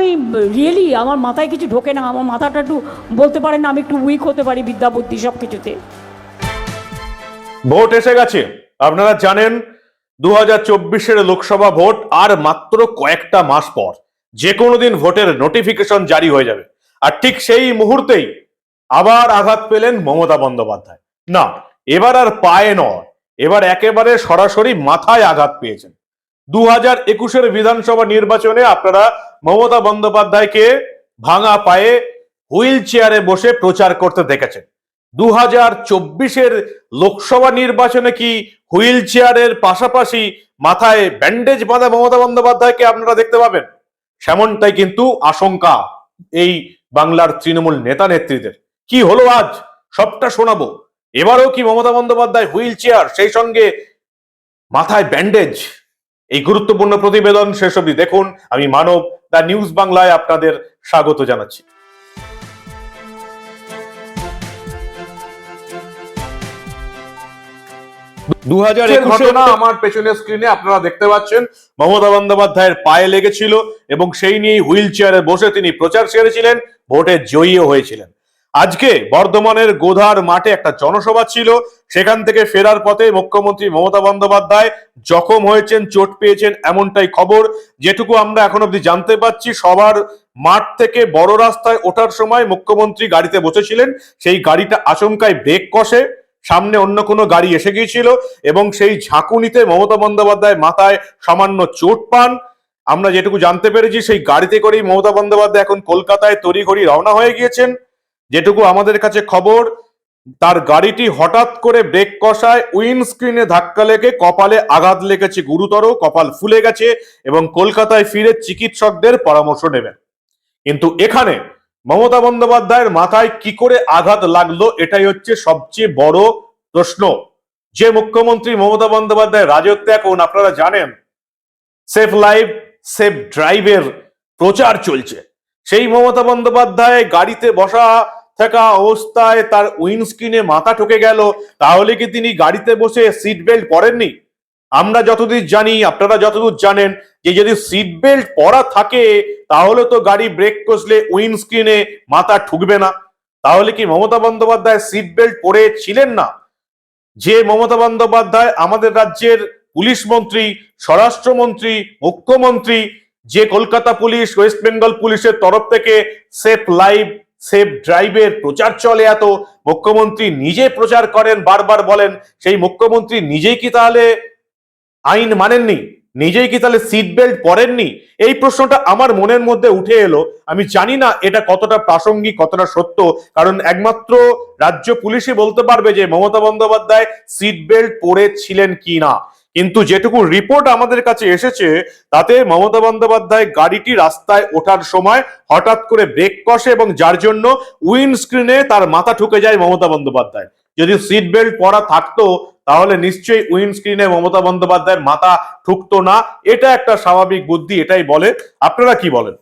আমি রিয়েলি আমার মাথায় কিছু ঢোকে না, আমার মাথাটা একটু বলতে পারেন না, আমি একটু উইক হতে পারি বিদ্যা বুদ্ধি সব কিছুতে ভোট এসে গেছে। আপনারা জানেন দু হাজার লোকসভা ভোট আর মাত্র কয়েকটা মাস পর যে কোনো দিন ভোটের নোটিফিকেশন জারি হয়ে যাবে। আর ঠিক সেই মুহূর্তেই আবার আঘাত পেলেন মমতা বন্দ্যোপাধ্যায়। না, এবার আর পায়ে নয়, এবার একেবারে সরাসরি মাথায় আঘাত পেয়েছেন। দু হাজার একুশের বিধানসভা নির্বাচনে আপনারা মমতা বন্দ্যোপাধ্যায়কে ভাঙা পায়ে হুইল চেয়ারে বসে প্রচার করতে দেখেছেন। দু হাজার চব্বিশের লোকসভা নির্বাচনে কি হুইল চেয়ারের পাশাপাশি মাথায় ব্যান্ডেজ বাঁধা মমতা বন্দ্যোপাধ্যায়কে আপনারা দেখতে পাবেন? সেমনটাই কিন্তু আশঙ্কা এই বাংলার তৃণমূল নেতা নেত্রীদের। কি হলো আজ? সবটা শোনাবো। এবারও কি মমতা বন্দ্যোপাধ্যায় হুইল চেয়ার, সেই সঙ্গে মাথায় ব্যান্ডেজ? এই গুরুত্বপূর্ণ প্রতিবেদন শেষ অবধি দেখুন। আমি মানব দ্য নিউজ বাংলায় আপনাদের স্বাগত জানাচ্ছি। দু হাজার ঘটনা আমার পেছনের স্ক্রিনে আপনারা দেখতে পাচ্ছেন। মমতা বন্দ্যোপাধ্যায়ের পায়ে লেগেছিল এবং সেই নিয়ে হুইল চেয়ারে বসে তিনি প্রচার সেরেছিলেন ভোটে জয়ীও হয়েছিলেন। আজকে বর্ধমানের গোধার মাঠে একটা জনসভা ছিল। সেখান থেকে ফেরার পথে মুখ্যমন্ত্রী মমতা বন্দ্যোপাধ্যায় জখম হয়েছেন, চোট পেয়েছেন এমনটাই খবর। যেটুকু আমরা এখন অব্দি জানতে পাচ্ছি সবার মাঠ থেকে বড় রাস্তায় ওঠার সময় মুখ্যমন্ত্রী গাড়িতে বসেছিলেন। সেই গাড়িটা আচমকায় ব্রেক কষে সামনে অন্য কোনো গাড়ি এসে গিয়েছিল এবং সেই ঝাঁকুনিতে মমতা বন্দ্যোপাধ্যায় মাথায় সামান্য চোট পান। আমরা যেটুকু জানতে পেরেছি, সেই গাড়িতে করেই মমতা বন্দ্যোপাধ্যায় এখন কলকাতায় তড়িঘড়ি রওনা হয়ে গিয়েছেন। যেটুকু আমাদের কাছে খবর, তার গাড়িটি হঠাৎ করে ব্রেক কষায় উইন্ডস্ক্রিনে ধাক্কা লেগে কপালে আঘাত লেগেছে গুরুতর, কপাল ফুলে গেছে এবং কলকাতায় ফিরে চিকিৎসকদের পরামর্শ নেবেন। কিন্তু এখানে মমতা বন্দ্যোপাধ্যায়ের মাথায় কি করে আঘাত লাগল এটাই হচ্ছে সবচেয়ে বড় প্রশ্ন। যে মুখ্যমন্ত্রী মমতা বন্দ্যোপাধ্যায় রাজত্বে এখন আপনারা জানেন সেফ লাইফ সেফ ড্রাইভের প্রচার চলছে। সেই মমতা বন্দ্যোপাধ্যায় গাড়িতে বসা থাকা অবস্থায় তার উইন্ডস্ক্রিনে মাথা ঠকে গেল। তাহলে কি তিনি গাড়িতে বসে সিট বেল্ট পরেননি? আমরা যতদূর জানি, আপনারা যতদূর জানেন যে যদি সিট বেল্ট পরা থাকে, তাহলে তো গাড়ি ব্রেক কষলে উইন্ডস্ক্রিনে মাথা ঠুকবে না। তাহলে কি মমতা বন্দ্যোপাধ্যায় সিট বেল্ট পরে ছিলেন না? যে মমতা বন্দ্যোপাধ্যায় আমাদের রাজ্যের পুলিশ মন্ত্রী, স্বরাষ্ট্রমন্ত্রী, মুখ্যমন্ত্রী, যে কলকাতা পুলিশ, ওয়েস্ট বেঙ্গল পুলিশের তরফ থেকে সেফ লাইভ সেফ ড্রাইভের প্রচার চলে এত। মুখ্যমন্ত্রী নিজে প্রচার করেন, বারবার বলেন, সেই মুখ্যমন্ত্রী নিজেই কি তাহলে আইন মানেননি? নিজেই কি তাহলে সিট বেল্ট পরেননি? এই প্রশ্নটা আমার মনের মধ্যে উঠে এলো। আমি জানি না এটা কতটা প্রাসঙ্গিক, কতটা সত্য, কারণ একমাত্র রাজ্য পুলিশই বলতে পারবে যে মমতা বন্দ্যোপাধ্যায় সিট বেল্ট পরেছিলেন কি না। কিন্তু যেটুকু রিপোর্ট আমাদের কাছে এসেছে, তাতে মমতা বন্দ্যোপাধ্যায় গাড়িটি রাস্তায় ওঠার সময় হঠাৎ করে ব্রেক কষে এবং যার জন্য উইন্ড স্ক্রিনে তার মাথা ঠুকে যায় মমতা বন্দ্যোপাধ্যায়। যদি সিট বেল্ট পরা থাকতো, তাহলে নিশ্চয়ই উইন্ড স্ক্রিনে মমতা বন্দ্যোপাধ্যায়ের মাথা ঠুকতো না। এটা একটা স্বাভাবিক বুদ্ধি, এটাই বলে। আপনারা কি বলেন?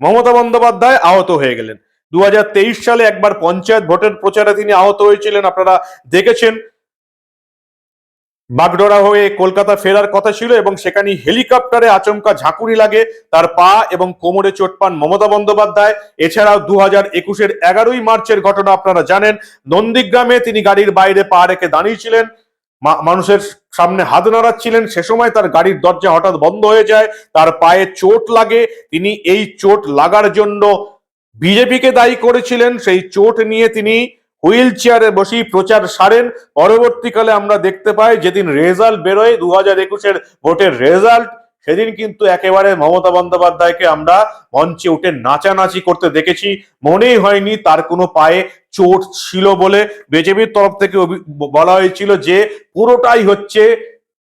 মমতা বন্দ্যোপাধ্যায় আহত হয়ে গেলেন। দু হাজার তেইশ সালে একবার পঞ্চায়েত ভোটের প্রচারে তিনি আহত হয়েছিলেন, আপনারা দেখেছেন। বাগডোরা হয়ে কলকাতা ফেরার কথা ছিল এবং সেখানে হেলিকপ্টারে আচমকা ঝাঁকুনি লাগে, তার পা এবং কোমরে চোট পান মমতা বন্দ্যোপাধ্যায়। এছাড়াও দু হাজার একুশের এগারোই মার্চের ঘটনা আপনারা জানেন। নন্দীগ্রামে তিনি গাড়ির বাইরে পা রেখে দাঁড়িয়েছিলেন মানুষের সামনে হাত নাড়াচ্ছিলেন। সে সময় তার গাড়ির দরজা হঠাৎ বন্ধ হয়ে যায়, তার পায়ে চোট লাগে। তিনি এই চোট লাগার জন্য বিজেপিকে দায়ী করেছিলেন। সেই চোট নিয়ে তিনি হুইল চেয়ারে বসেই প্রচার সারেন। পরবর্তীকালে আমরা দেখতে পাই যেদিন রেজাল্ট বেরোয় দু হাজার একুশের ভোটের রেজাল্ট, সেদিন কিন্তু একেবারে মমতা বন্দ্যোপাধ্যায়কে আমরা মঞ্চে উঠে নাচানাচি করতে দেখেছি। মনেই হয়নি তার কোনো পায়ে চোট ছিল বলে। বিজেপির তরফ থেকে বলা হয়েছিল যে পুরোটাই হচ্ছে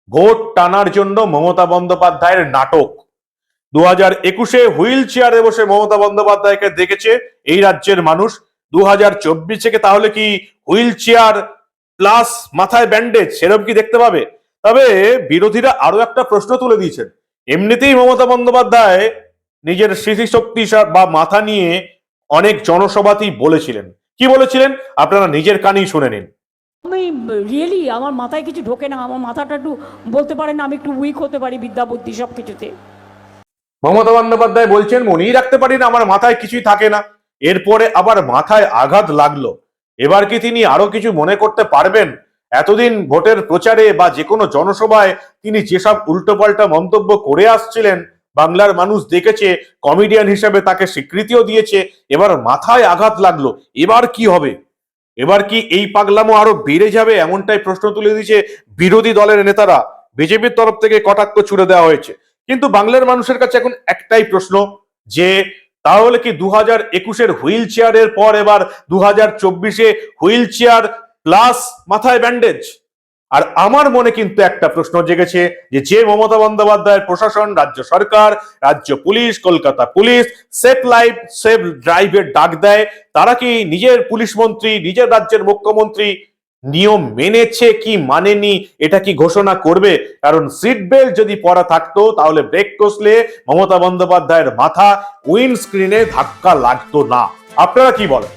ভোট টানার জন্য মমতা বন্দ্যোপাধ্যায়ের নাটক। দু হাজার একুশে হুইল চেয়ারে বসে মমতা বন্দ্যোপাধ্যায়কে দেখেছে এই রাজ্যের মানুষ। দু হাজার চব্বিশ থেকে তাহলে কি হুইল চেয়ার প্লাস মাথায় ব্যান্ডেজ সেরকম কি দেখতে পাবে? তবে বিরোধীরা আরও একটা প্রশ্ন তুলে দিয়েছেন। এমনিতেই মমতা বন্দ্যোপাধ্যায় নিজের স্মৃতিশক্তি বা মাথা নিয়ে অনেক জনসভাতেই বলেছিলেন। কি বলেছিলেন? আপনারা নিজের কানেই শুনে নিন। আমি রিয়েলি আমার মাথায় কিছু ঢোকে না। আমার মাথাটা একটু বলতে পারেন না আমি একটু উইক হতে পারি বিদ্যা বুদ্ধি সব কিছুতে মমতা বন্দ্যোপাধ্যায় বলছেন মনেই রাখতে পারি না আমার মাথায় কিছুই থাকে না। এরপরে আবার মাথায় আঘাত লাগল। এবার কি তিনি আরও কিছু মনে করতে পারবেন? এতদিন ভোটের প্রচারে বা যে কোনো জনসভায় তিনি যেসব উল্টোপাল্টা মন্তব্য করে আসছিলেন, বাংলার মানুষ দেখেছে কমেডিয়ান হিসেবে তাকে স্বীকৃতিও দিয়েছে, এবার মাথায় আঘাত লাগল। এবার কি হবে? এবার কি এই পাগলামো আরও বেড়ে যাবে? এমনটাই প্রশ্ন তুলে দিয়েছে বিরোধী দলের নেতারা। বিজেপির তরফ থেকে কটাক্ষ ছুড়ে দেওয়া হয়েছে। কিন্তু বাংলার মানুষের কাছে এখন একটাই প্রশ্ন যে তাহলে কি দু হাজার একুশের হুইল চেয়ারের পর এবার দু হাজার চব্বিশে হুইল চেয়ার প্লাস মাথায় ব্যান্ডেজ? আর আমার মনে কিন্তু একটা প্রশ্ন জেগেছে যে যে মমতা বন্দ্যোপাধ্যায়ের প্রশাসন, রাজ্য সরকার, রাজ্য police, Kolkata police, safe life, safe ড্রাইভের ডাক দেয়, তারা কি নিজের পুলিশ মন্ত্রী, নিজের রাজ্যের মুখ্যমন্ত্রী নিয়ম মেনেছে কি মানেনি এটা কি ঘোষণা করবে? কারণ সিট বেল্ট যদি পরা থাকতো তাহলে ব্রেক কষলে মমতা বন্দ্যোপাধ্যায়ের মাথা উইন্ড স্ক্রিনে ধাক্কা লাগতো না। আপনারা কি বলেন?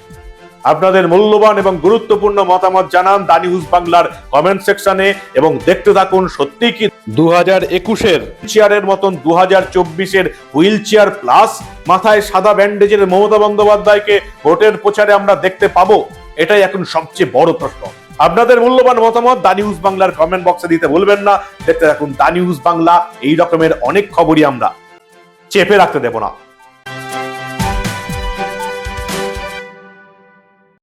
আপনাদের মূল্যবান এবং গুরুত্বপূর্ণ মতামত জানান দা নিউজ বাংলার কমেন্ট সেকশনে এবং দেখতে থাকুন সত্যি কি দু হাজার একুশের চেয়ারের মতন দু হাজার চব্বিশের হুইল চেয়ার প্লাস মাথায় সাদা ব্যান্ডেজের মমতা বন্দ্যোপাধ্যায়কে ভোটের প্রচারে আমরা দেখতে পাবো। এটাই এখন সবচেয়ে বড় প্রশ্ন। আপনাদের মূল্যবান মতামত দা নিউজ বাংলার কমেন্ট বক্সে দিতে ভুলবেন না। দেখতে থাকুন দা নিউজ বাংলা, এই রকমের অনেক খবরই আমরা। চেপে রাখতে দেব না।